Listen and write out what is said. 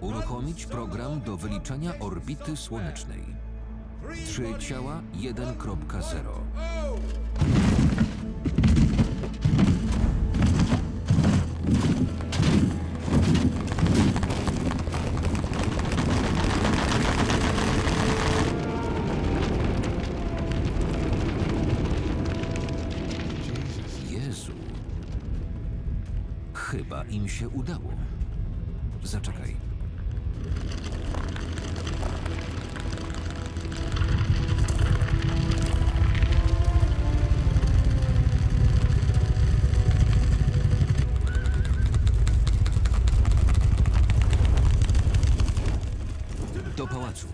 Uruchomić program do wyliczania orbity słonecznej. Trzy ciała 1.0. Jezu. Chyba im się udało. Zaczekaj. Do pałacu.